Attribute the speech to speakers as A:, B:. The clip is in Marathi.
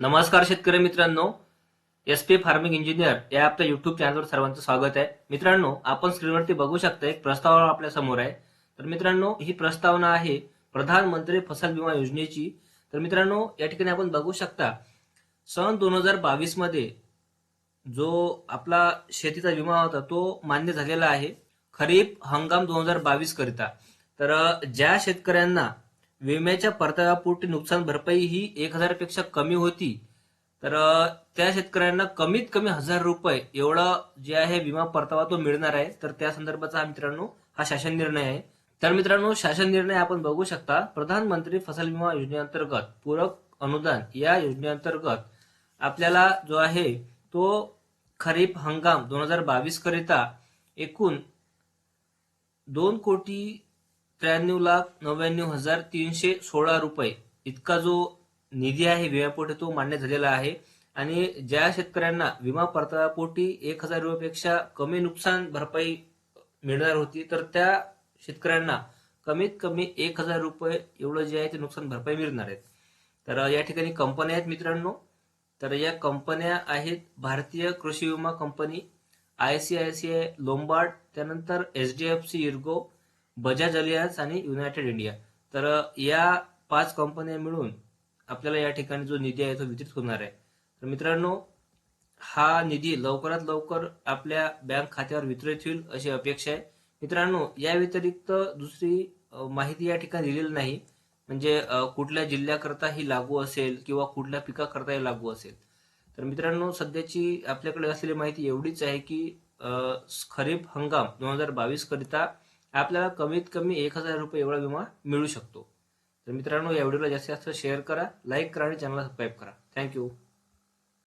A: नमस्कार शेतकरी मित्रांनो एस पी फार्मिंग इंजिनियर या आपल्या युट्यूब चॅनलवर सर्वांचं स्वागत आहे. मित्रांनो आपण स्क्रीनवरती बघू शकता एक प्रस्तावना आपल्यासमोर आहे. तर मित्रांनो ही प्रस्तावना आहे प्रधानमंत्री फसल विमा योजनेची. तर मित्रांनो या ठिकाणी आपण बघू शकता सन दोन हजार बावीसमध्ये जो आपला शेतीचा विमा होता तो मान्य झालेला आहे. खरीप हंगाम दोन हजार बावीस करिता. तर ज्या शेतकऱ्यांना विम्याच्या परताव्यापोटी नुकसान भरपाई ही एक हजारपेक्षा कमी होती. तर त्या शेतकऱ्यांना कमीत कमी हजार रुपये एवढा जे आहे विमा परतावा तो मिळणार आहे. तर त्या संदर्भाचा हा मित्रांनो हा शासन निर्णय आहे. तर मित्रांनो शासन निर्णय आपण बघू शकता प्रधानमंत्री फसल विमा योजनेअंतर्गत पूरक अनुदान या योजनेअंतर्गत आपल्याला जो आहे तो खरीप हंगाम दोन हजार बावीस करिता एकूण दोन कोटी त्र्याण्णव लाख नव्याण्णव हजार तीनशे सोळा रुपये. इतका जो निधी आहे विम्यापोटी तो मान्य झालेला आहे. आणि ज्या शेतकऱ्यांना विमा परताव्यापोटी एक हजार रुपयापेक्षा कमी नुकसान भरपाई मिळणार होती तर त्या शेतकऱ्यांना कमीत कमी एक हजार रुपये एवढं जे आहे ते नुकसान भरपाई मिळणार आहेत. तर या ठिकाणी कंपन्या आहेत मित्रांनो. तर या कंपन्या आहेत भारतीय कृषी विमा company I C I C I Lombard त्यानंतर H D F C Ergo Bajaj Allianz आणि युनायटेड इंडिया. तर या पाच कंपन्या मिळून आपल्याला या ठिकाणी जो निधी आहे तो वितरित होणार आहे. तर मित्रांनो हा निधी लवकरात लवकर आपल्या बँक खात्यावर वितरित होईल अशी अपेक्षा आहे. मित्रांनो या व्यतिरिक्त दुसरी माहिती या ठिकाणी दिलेली नाही. म्हणजे कुठल्या जिल्ह्याकरता ही लागू असेल किंवा कुठल्या पिकाकरता ही लागू असेल. तर मित्रांनो सध्याची आपल्याकडे असलेली माहिती एवढीच आहे की खरीप हंगाम दोन हजार बावीस करिता आपल्याला कमीत कमी एक हजार रुपये एवढा विमा मिळू शकतो. तर मित्रांनो या व्हिडिओला जास्तीत जास्त शेअर करा लाईक करा आणि चॅनलला सबस्क्राईब करा. थँक्यू